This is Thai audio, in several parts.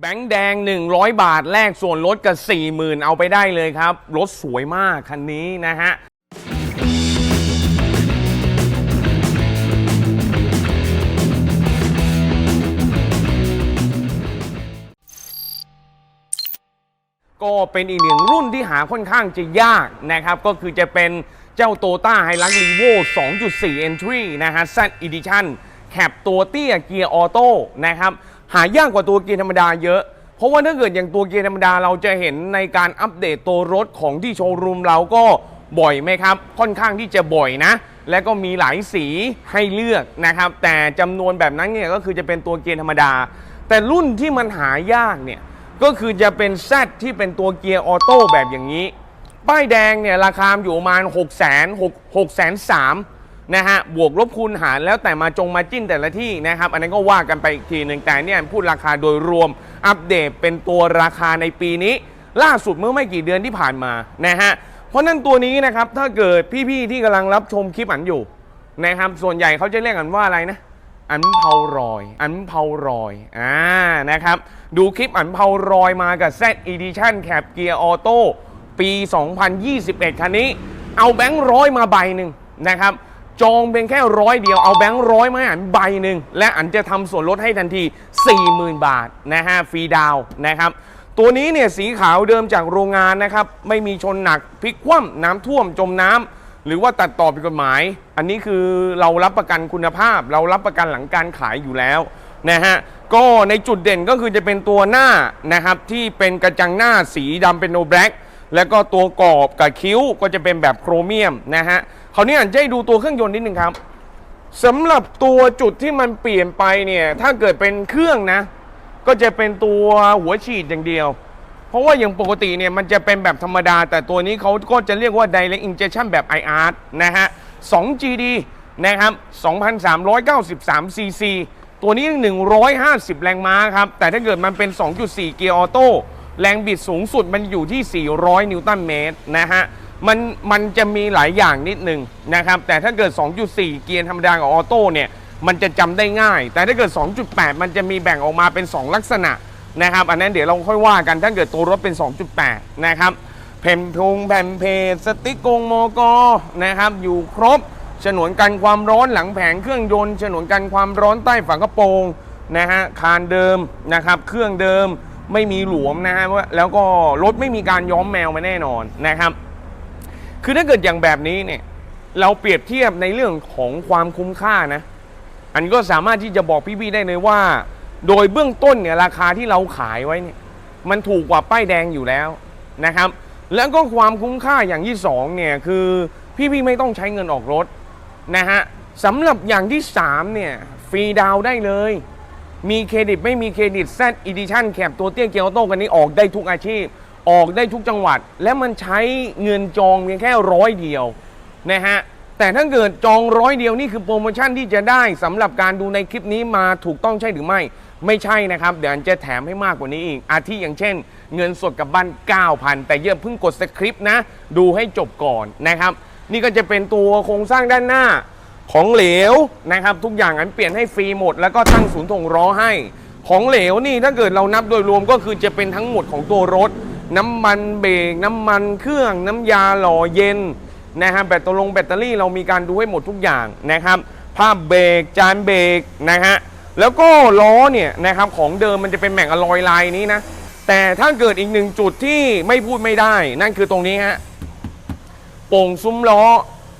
แบงค์แดง 100 บาทแลกส่วนลดกับ 40,000 เอาไปได้เลยครับ รถสวยมากคันนี้นะฮะก็เป็นอีกหนึ่งรุ่นที่หาค่อนข้างจะยากนะครับ ก็คือจะเป็นเจ้า t o ต้าไฮลัก r ีโว2.4 Entry นะฮะ Z Edition แคปตัวเตี้ยเกียร์ออโต้นะครับ หายากกว่าตัวเกียร์ธรรมดาเยอะ เพราะว่าถ้าเกิดอย่างตัวเกียร์ธรรมดาเราจะเห็นในการอัปเดตตัวรถของที่โชว์รูมเราก็บ่อยไหมครับ ค่อนข้างที่จะบ่อยนะ และก็มีหลายสีให้เลือกนะครับ แต่จำนวนแบบนั้นเนี่ยก็คือจะเป็นตัวเกียร์ธรรมดา แต่รุ่นที่มันหายากเนี่ยก็คือจะเป็น Z ที่เป็นตัวเกียร์ออโต้แบบอย่างนี้ ป้ายแดงเนี่ยราคาอยู่ประมาณ6 0 0 0 0 6 6 3 0 0 นะฮะบวกลบคูณหารแล้วแต่มาจงมาจิ้นแต่ละที่นะครับ อันนั้นก็ว่ากันไปอีกทีหนึ่งแต่เนี่ยพูดราคาโดยรวมอัปเดตเป็นตัวราคาในปีนี้ ล่าสุดเมื่อไม่กี่เดือนที่ผ่านมานะฮะเพราะนั้นตัวนี้นะครับถ้าเกิดพี่ๆที่กำลังรับชมคลิปอันอยู่นะครับส่วนใหญ่เขาจะเรียกกันว่าอะไรนะอันเผารอย อันเผารอย อ่า นะครับ ดูคลิปอันเผารอยมากับ Z Edition Cap Gear Auto ปี 2021 คันนี้ เอาแบงค์ร้อยมาใบหนึ่งนะครับ จองเป็นแค่ร้อยเดียวเอาแบงค์ร้อยมาอันใบหนึ่งและอันจะทำส่วนลดให้ทันที 40,000 บาทนะฮะฟรีดาวนะครับตัวนี้เนี่ยสีขาวเดิมจากโรงงานนะครับไม่มีชนหนักพลิกคว่ำน้ำท่วมจมน้ำหรือว่าตัดต่อผิดกฎหมาย อันนี้คือเรารับประกันคุณภาพ เรารับประกันหลังการขายอยู่แล้วนะฮะ ก็ในจุดเด่นก็คือจะเป็นตัวหน้านะครับที่เป็นกระจังหน้าสีดำเป็นโนแบล็กแล้วก็ตัวกรอบกับคิ้วก็จะเป็นแบบโครเมียมนะฮะ ราวนี้อันจะให้ดูตัวเครื่องยนต์นิดนึงครับสำหรับตัวจุดที่มันเปลี่ยนไปเนี่ย ถ้าเกิดเป็นเครื่องนะ ก็จะเป็นตัวหัวฉีดอย่างเดียว เพราะว่าอย่างปกติเนี่ยมันจะเป็นแบบธรรมดา แต่ตัวนี้เขาก็จะเรียกว่า direct injection แบบ IR นะฮะ 2GD นะครับ 2,393 cc ตัวนี้ 150 แรงม้าครับ แต่ถ้าเกิดมันเป็น 2.4 เกียร์ออโต้ แรงบิดสูงสุดมันอยู่ที่ 400 นิวตันเมตรนะฮะ มันมันจะมีหลายอย่างนิดนึงนะครับ แต่ถ้าเกิด 2.4 เกียร์ธรรมดากับออโต้เนี่ยมันจะจำได้ง่าย แต่ถ้าเกิด 2.8 มันจะมีแบ่งออกมาเป็น 2 ลักษณะนะครับ อันนั้นเดี๋ยวเราค่อยว่ากันถ้าเกิดตัวรถเป็น 2.8 นะครับเพมพุงแผ่นเพจสติ๊กกงมกนะครับ อยู่ครบฉนวนกันความร้อนหลังแผงเครื่องยนต์ฉนวนกันความร้อนใต้ฝากระโปรงนะฮะคานเดิมนะครับ เครื่องเดิมไม่มีหลวมนะฮะแล้วก็รถไม่มีการย้อมแมวมาแน่นอนนะครับ คือถ้าเกิดอย่างแบบนี้เนี่ย เราเปรียบเทียบในเรื่องของความคุ้มค่านะ อันก็สามารถที่จะบอกพี่ๆได้เลยว่า โดยเบื้องต้นเนี่ยราคาที่เราขายไว้เนี่ย มันถูกกว่าป้ายแดงอยู่แล้วนะครับ แล้วก็ความคุ้มค่าอย่างที่สองเนี่ยคือพี่ๆไม่ต้องใช้เงินออกรถนะฮะสำหรับอย่างที่สามเนี่ยฟรีดาวได้เลย มีเครดิตไม่มีเครดิต Z Edition แคปตัวเตี้ยเกียร์ออโต้กันนี้ออกได้ทุกอาชีพ ออกได้ทุกจังหวัด และมันใช้เงินจองเพียงแค่ร้อยเดียวนะฮะแต่ถ้าเกิดจองร้อยเดียวนี่คือโปรโมชั่นที่จะได้สำหรับการดูในคลิปนี้มาถูกต้องใช่หรือไม่ ไม่ใช่นะครับ เดี๋ยวจะแถมให้มากกว่านี้อีก อาทิอย่างเช่น เงินสดกับบ้าน 9,000 แต่อย่าเพิ่งกดสคริปต์นะ ดูให้จบก่อนนะครับ นี่ก็จะเป็นตัวโครงสร้างด้านหน้าของเหลวนะครับ ทุกอย่างอันเปลี่ยนให้ฟรีหมด แล้วก็ตั้งศูนย์ถ่วงล้อให้ ของเหลวนี่ถ้าเกิดเรานับโดยรวมก็คือจะเป็นทั้งหมดของตัวรถ น้ำมันเบรกน้ำมันเครื่องน้ำยาหล่อเย็นนะฮะแบตเตอรี่แบตเตอรี่เรามีการดูให้หมดทุกอย่างนะครับภาพเบรกจานเบรกนะฮะแล้วก็ล้อเนี่ยนะครับของเดิมมันจะเป็นแม็กอะลอยลายนี้นะแต่ถ้าเกิดอีกหนึ่งจุดที่ไม่พูดไม่ได้ นั่นคือตรงนี้ฮะโป่งซุ้มล้อ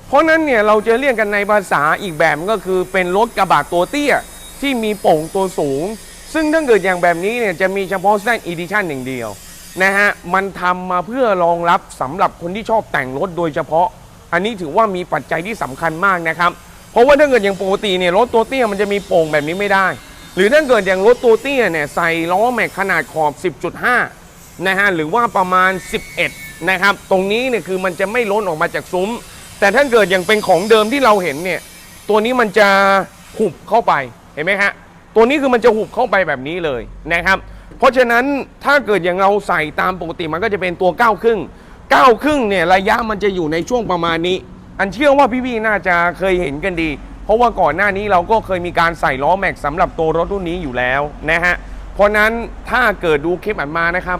เพราะนั้นเนี่ยเราจะเรียกกันในภาษาอีกแบบก็คือเป็นรถกระบะตัวเตี้ยที่มีโป่งตัวสูง ซึ่งถ้าเกิดอย่างแบบนี้เนี่ยจะมีเฉพาะ Z Edition อย่างเดียว นะฮะมันทำมาเพื่อรองรับสำหรับคนที่ชอบแต่งรถโดยเฉพาะ อันนี้ถือว่ามีปัจจัยที่สำคัญมากนะครับ เพราะว่าถ้าเกิดอย่างปกติเนี่ยรถตัวเตี้ยมันจะมีโป่งแบบนี้ไม่ได้ หรือถ้าเกิดอย่างรถตัวเตี้ยเนี่ยใส่ล้อแม็กขนาดขอบ 10.5นะฮะหรือว่าประมาณ 11นะครับตรงนี้เนี่ยคือมันจะไม่ล้นออกมาจากซุ้ม แต่ถ้าเกิดอย่างเป็นของเดิมที่เราเห็นเนี่ยตัวนี้มันจะหุบเข้าไปเห็นไหมฮะตัวนี้คือมันจะหุบเข้าไปแบบนี้เลยนะครับ เพราะฉะนั้นถ้าเกิดอย่างเราใส่ตามปกติมันก็จะเป็นตัว9ก้าครึ่งเก้าครึ่งเนี่ยระยะมันจะอยู่ในช่วงประมาณนี้ อันเชื่อว่าพี่ๆน่าจะเคยเห็นกันดี เพราะว่าก่อนหน้านี้เราก็เคยมีการใส่ล้อแม็กสำหรับตัวรถรุ่นนี้อยู่แล้วนะฮะเพราะนั้นถ้าเกิดดูคลิปอันมานะครับ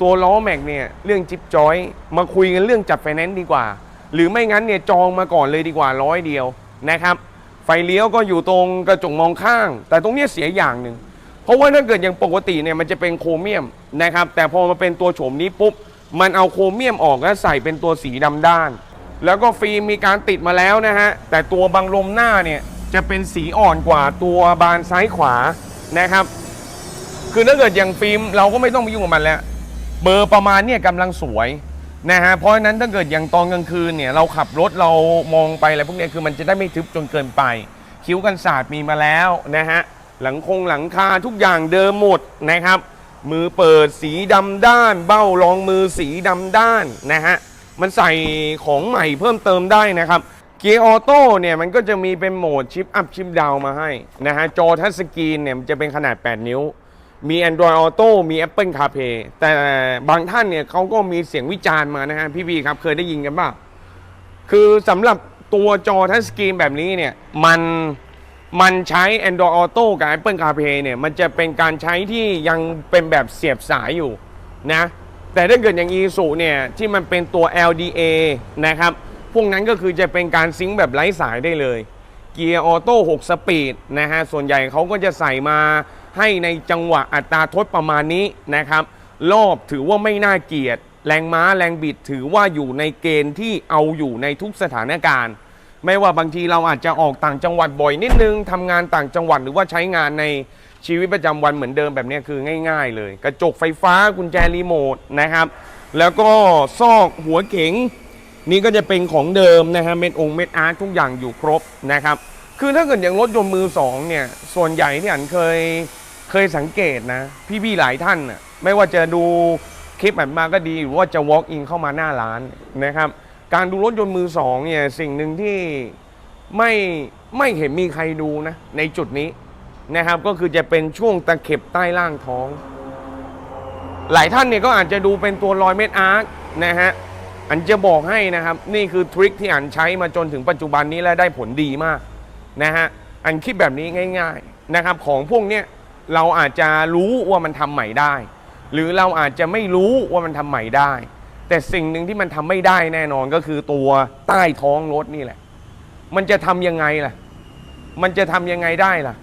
ตัวล้อแม็กเนี่ยเรื่องจิ๊บจอยมาคุยกันเรื่องจัดไฟแนนซ์ดีกว่า หรือไม่งั้นเนี่ยจองมาก่อนเลยดีกว่าร้อยเดียวนะครับไฟเลี้ยวก็อยู่ตรงกระจกมองข้าง แต่ตรงเนี้ยเสียอย่างหนึ่ง เพราะว่าถ้าเกิดอย่างปกติเนี่ยมันจะเป็นโครเมียมนะครับ แต่พอมาเป็นตัวโฉมนี้ปุ๊บ มันเอาโครเมียมออกแล้วใส่เป็นตัวสีดำด้าน แล้วก็ฟิล์มมีการติดมาแล้วนะฮะ แต่ตัวบังลมหน้าเนี่ยจะเป็นสีอ่อนกว่าตัวบานซ้ายขวานะครับ คือถ้าเกิดอย่างฟิล์มเราก็ไม่ต้องไปยุ่งกับมันแล้ว เบอร์ประมาณเนี่ยกำลังสวยนะฮะ เพราะฉะนั้นถ้าเกิดอย่างตอนกลางคืนเนี่ยเราขับรถเรามองไปอะไรพวกนี้คือมันจะได้ไม่ทึบจนเกินไป คิ้วกันศาสตร์มีมาแล้วนะฮะ หลังคงหลังคาทุกอย่างเดิมหมดนะครับ มือเปิดสีดำด้าน เบ้ารองมือสีดำด้านนะฮะมันใส่ของใหม่เพิ่มเติมได้นะครับเกียร์ออโต้เนี่ยมันก็จะมีเป็นโหมดชิปอัพชิปดาวมาให้นะฮะจอทัชสกรีนเนี่ยมันจะเป็นขนาด 8 นิ้ว มี Android Auto มี Apple CarPlay แต่บางท่านเนี่ยเขาก็มีเสียงวิจารณ์มานะฮะพี่บีครับเคยได้ยินกันป่ะคือสำหรับตัวจอทัชสกรีนแบบนี้เนี่ยมัน มันใช้ Android Auto กับ Apple CarPlay เนี่ย มันจะเป็นการใช้ที่ยังเป็นแบบเสียบสายอยู่นะ แต่ถ้าเกิดอย่าง Isuzu เนี่ยที่มันเป็นตัว LDA นะครับ พวกนั้นก็คือจะเป็นการซิงค์แบบไร้สายได้เลยเกียร์ออโต้6สปีดนะฮะ ส่วนใหญ่เขาก็จะใส่มาให้ในจังหวะอัตราทดประมาณนี้นะครับ รอบถือว่าไม่น่าเกลียด แรงม้าแรงบิดถือว่าอยู่ในเกณฑ์ที่เอาอยู่ในทุกสถานการณ์ ไม่ว่าบางทีเราอาจจะออกต่างจังหวัดบ่อยนิดนึงทำงานต่างจังหวัดหรือว่าใช้งานในชีวิตประจำวันเหมือนเดิมแบบนี้คือง่าย ๆ เลย กระจกไฟฟ้ากุญแจรีโมทนะครับ แล้วก็ซอกหัวเข็ง นี่ก็จะเป็นของเดิมนะฮะเม็ดองค์เม็ดอาร์ตทุกอย่างอยู่ครบนะครับ คือถ้าเกิดอย่างรถยนต์มือสองเนี่ย ส่วนใหญ่ที่อันเคยเคยสังเกตนะ พี่ๆหลายท่านน่ะไม่ว่าจะดูคลิปแบบมาก็ดีหรือว่าจะ walk in เข้ามาหน้าร้านนะครับ การดูรถยนต์มือสองเนี่ยสิ่งหนึ่งที่ไม่ไม่เห็นมีใครดูนะในจุดนี้นะครับก็คือจะเป็นช่วงตะเข็บใต้ล่างท้อง หลายท่านเนี่ยก็อาจจะดูเป็นตัวรอยเม็ดอาร์คนะฮะอันจะบอกให้นะครับนี่คือทริคที่อันใช้มาจนถึงปัจจุบันนี้และได้ผลดีมากนะฮะอันคิดแบบนี้ง่ายๆนะครับของพวกเนี้ยเราอาจจะรู้ว่ามันทำใหม่ได้ หรือเราอาจจะไม่รู้ว่ามันทำใหม่ได้ แต่สิ่งหนึ่งที่มันทำไม่ได้แน่นอนก็คือตัวใต้ท้องรถนี่แหละ มันจะทำยังไงล่ะ มันจะทำยังไงได้ล่ะ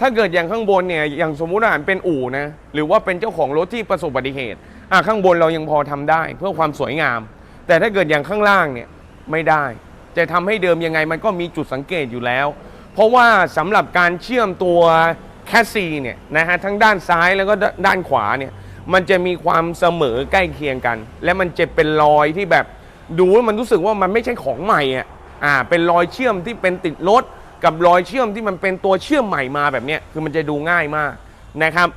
ถ้าเกิดอย่างข้างบนเนี่ย อย่างสมมุติว่านเป็นอู่นะ หรือว่าเป็นเจ้าของรถที่ประสบอุบัติเหตุ อะข้างบนเรายังพอทำได้ เพื่อความสวยงาม แต่ถ้าเกิดอย่างข้างล่างเนี่ยไม่ได้ จะทำให้เดิมยังไงมันก็มีจุดสังเกตอยู่แล้ว เพราะว่าสำหรับการเชื่อมตัวแคสซีเนี่ยนะฮะทั้งด้านซ้ายแล้วก็ด้านขวาเนี่ย มันจะมีความเสมอใกล้เคียงกัน และมันจะเป็นรอยที่แบบดูแล้วมันรู้สึกว่ามันไม่ใช่ของใหม่อะอ่าเป็นรอยเชื่อมที่เป็นติดรถกับรอยเชื่อมที่มันเป็นตัวเชื่อมใหม่มาแบบนี้คือมันจะดูง่ายมากนะครับ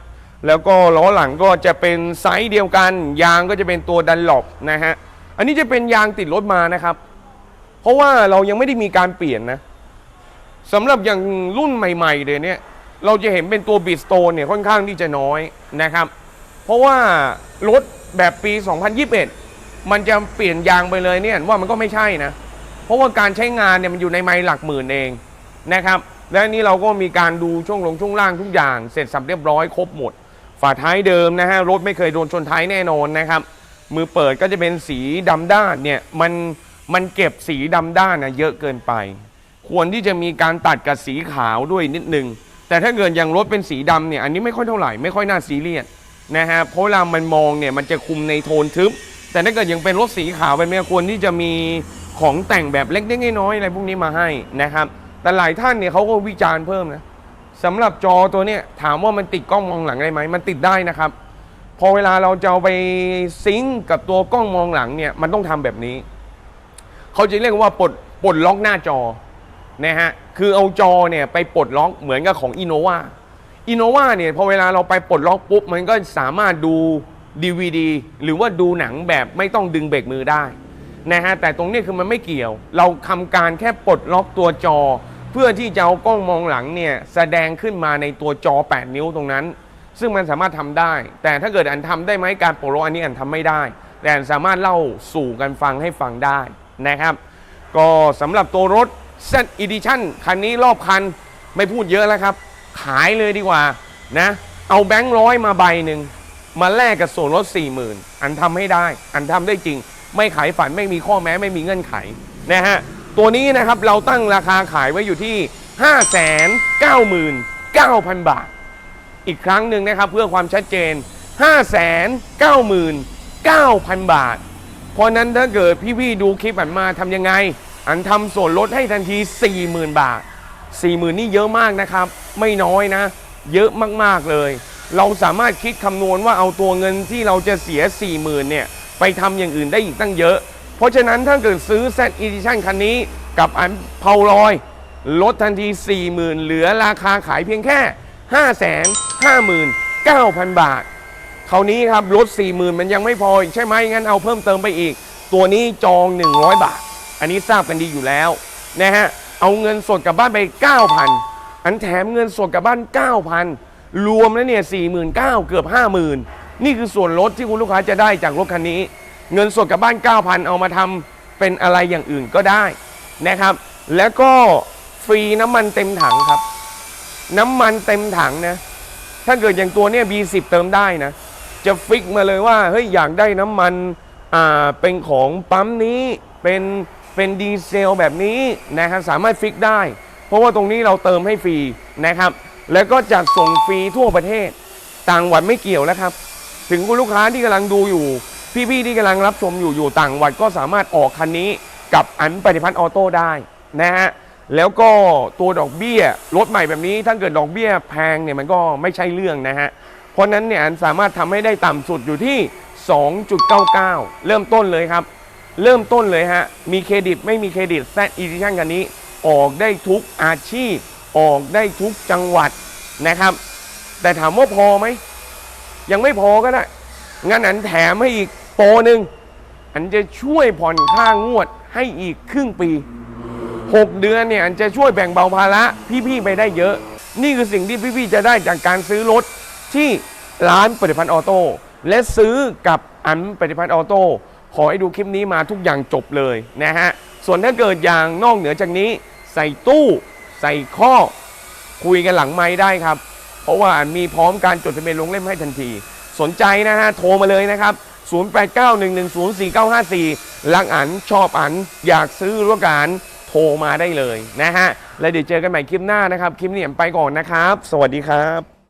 แล้วก็ล้อหลังก็จะเป็นไซส์เดียวกัน ยางก็จะเป็นตัวดันหลบนะฮะอันนี้จะเป็นยางติดรถมานะครับ เพราะว่าเรายังไม่ได้มีการเปลี่ยนนะสำหรับอย่างรุ่นใหม่ๆเลยเนี่ยเราจะเห็นเป็นตัวบีสโตนเนี่ยค่อนข้างที่จะน้อยนะครับ เพราะว่ารถแบบปี 2021 มันจะเปลี่ยนยางไปเลยเนี่ยว่ามันก็ไม่ใช่นะ เพราะว่าการใช้งานเนี่ยมันอยู่ในไมล์หลักหมื่นเองนะครับ และนี้เราก็มีการดูช่วงลงช่วงล่างทุกอย่าง เสร็จสับเรียบร้อยครบหมด ฝาท้ายเดิมนะฮะรถไม่เคยโดนชนท้ายแน่นอนนะครับมือเปิดก็จะเป็นสีดำด้านเนี่ยมันมันเก็บสีดำด้านนะเยอะเกินไป ควรที่จะมีการตัดกับสีขาวด้วยนิดนึงแต่ถ้าเกิดอย่างรถเป็นสีดำเนี่ยอันนี้ไม่ค่อยเท่าไหร่ไม่ค่อยน่าซีเรียส นะฮะเพราะเวลามันมองเนี่ยมันจะคุมในโทนทึบ แต่ถ้าเกิดยังเป็นรถสีขาวเป็นเนี่ยควรที่จะมีของแต่งแบบเล็กๆน้อยๆอะไรพวกนี้มาให้นะครับ แต่หลายท่านเนี่ยเขาก็วิจารณ์เพิ่มนะสำหรับจอตัวเนี้ยถามว่ามันติดกล้องมองหลังได้ไหมมันติดได้นะครับ พอเวลาเราจะเอาไปซิงก์กับตัวกล้องมองหลังเนี่ยมันต้องทำแบบนี้เขาจะเรียกว่าปลดปลดล็อกหน้าจอนะฮะคือเอาจอเนี่ยไปปลดล็อกเหมือนกับของอีโนวา Innova Innova เนี่ยพอเวลาเราไปปลดล็อกปุ๊บ มันก็สามารถดู DVD หรือว่าดูหนังแบบไม่ต้องดึงเบรกมือได้นะฮะแต่ตรงนี้คือมันไม่เกี่ยว เราทำการแค่ปลดล็อกตัวจอ เพื่อที่จะเอากล้องมองหลังเนี่ยแสดงขึ้นมาในตัวจอ 8 นิ้วตรงนั้น ซึ่งมันสามารถทำได้ แต่ถ้าเกิดอันทำได้ไหมการปลดล็อกอันนี้อันทำไม่ได้ แต่อันสามารถเล่าสู่กันฟังให้ฟังได้นะครับ ก็สำหรับตัวรถ Z Edition คันนี้รอบคันไม่พูดเยอะแล้วครับ ขายเลยดีกว่านะเอาแบงค์ร้อยมาใบหนึ่งมาแลกกับส่วนลด4 0,000อันทำให้ได้ อันทำได้จริง ไม่ขายฝันไม่มีข้อแม้ไม่มีเงื่อนไขนะฮะตัวนี้นะครับเราตั้งราคาขายไว้อยู่ที่ 599,000 บาท อีกครั้งหนึ่งนะครับเพื่อความชัดเจน 599,000 บาท เพราะนั้นถ้าเกิดพี่ๆดูคลิปอันมาทำยังไง อันทำส่วนลดให้ทันที 40,000 บาท 40,000นี่เยอะมากนะครับ ไม่น้อยนะ เยอะมากๆเลย เราสามารถคิดคำนวณว่าเอาตัวเงินที่เราจะเสีย 40,000เนี่ยไปทำอย่างอื่นได้อีกตั้งเยอะ เพราะฉะนั้นถ้าเกิดซื้อ Z Edition คันนี้กับอันเพาลอยลดทันที 40,000 เหลือราคาขายเพียงแค่ 559,000 บาทคราวนี้ครับลด40,000 มันยังไม่พอใช่ไหมงั้นเอาเพิ่มเติมไปอีก ตัวนี้จอง 100 บาท อันนี้ทราบกันดีอยู่แล้วนะฮะ เอาเงินสดกลับบ้านไป 9,000 อันแถมเงินสดกลับบ้าน 9,000 รวมแล้วเนี่ย49,000เกือบ 50,000 นี่คือส่วนลดที่คุณลูกค้าจะได้จากรถคันนี้ เงินสดกลับบ้าน 9,000 เอามาทำเป็นอะไรอย่างอื่นก็ได้นะครับ แล้วก็ฟรีน้ำมันเต็มถังครับ น้ำมันเต็มถังนะ ถ้าเกิดอย่างตัวเนี้ย B10 เติมได้นะ จะฟิกมาเลยว่าเฮ้ยอยากได้น้ำมันอ่าเป็นของปั๊มนี้เป็น เป็นดีเซลแบบนี้นะครับสามารถฟิกได้ เพราะว่าตรงนี้เราเติมให้ฟรีนะครับ แล้วก็จัดส่งฟรีทั่วประเทศ ต่างวัดไม่เกี่ยวนะครับ ถึงคุณลูกค้าที่กำลังดูอยู่ พี่ๆที่กำลังรับชมอยู่อยู่ต่างวัดก็สามารถออกคันนี้กับอันปฏิพัฒน์ออโต้ได้นะฮะแล้วก็ตัวดอกเบี้ยรถใหม่แบบนี้ถ้าเกิดดอกเบี้ยแพงเนี่ยมันก็ไม่ใช่เรื่องนะฮะเพราะฉะนั้นเนี่ยอันสามารถทำให้ได้ต่ำสุดอยู่ที่ 2.99 เริ่มต้นเลยครับ เริ่มต้นเลยฮะ มีเครดิตไม่มีเครดิตแซดอีดิชั่นกันนี้ ออกได้ทุกอาชีพ ออกได้ทุกจังหวัดนะครับ แต่ถามว่าพอไหม ยังไม่พอก็ได้ งั้นอันแถมให้อีกโปรหนึ่งอันจะช่วยผ่อนค่างวดให้อีกครึ่งปี 6 เดือนเนี่ยอันจะช่วยแบ่งเบาภาระพี่ๆไปได้เยอะ นี่คือสิ่งที่พี่ๆจะได้จากการซื้อรถที่ร้านปฏิพันธ์ออโต้และซื้อกับอันปฏิพันธ์ออโต้ ขอให้ดูคลิปนี้มาทุกอย่างจบเลยนะฮะ ส่วนถ้าเกิดอย่างนอกเหนือจากนี้ ใส่ตู้ ใส่ข้อ คุยกันหลังไม้ได้ครับ เพราะว่ามีพร้อมการจดทะเบียนลงเล่มให้ทันที สนใจนะฮะ โทรมาเลยนะครับ 0891104954 รักอันชอบอัน อยากซื้อรถการโทรมาได้เลยนะฮะ และเดี๋ยวเจอกันใหม่คลิปหน้านะครับ คลิปนี้ผมไปก่อนนะครับ สวัสดีครับ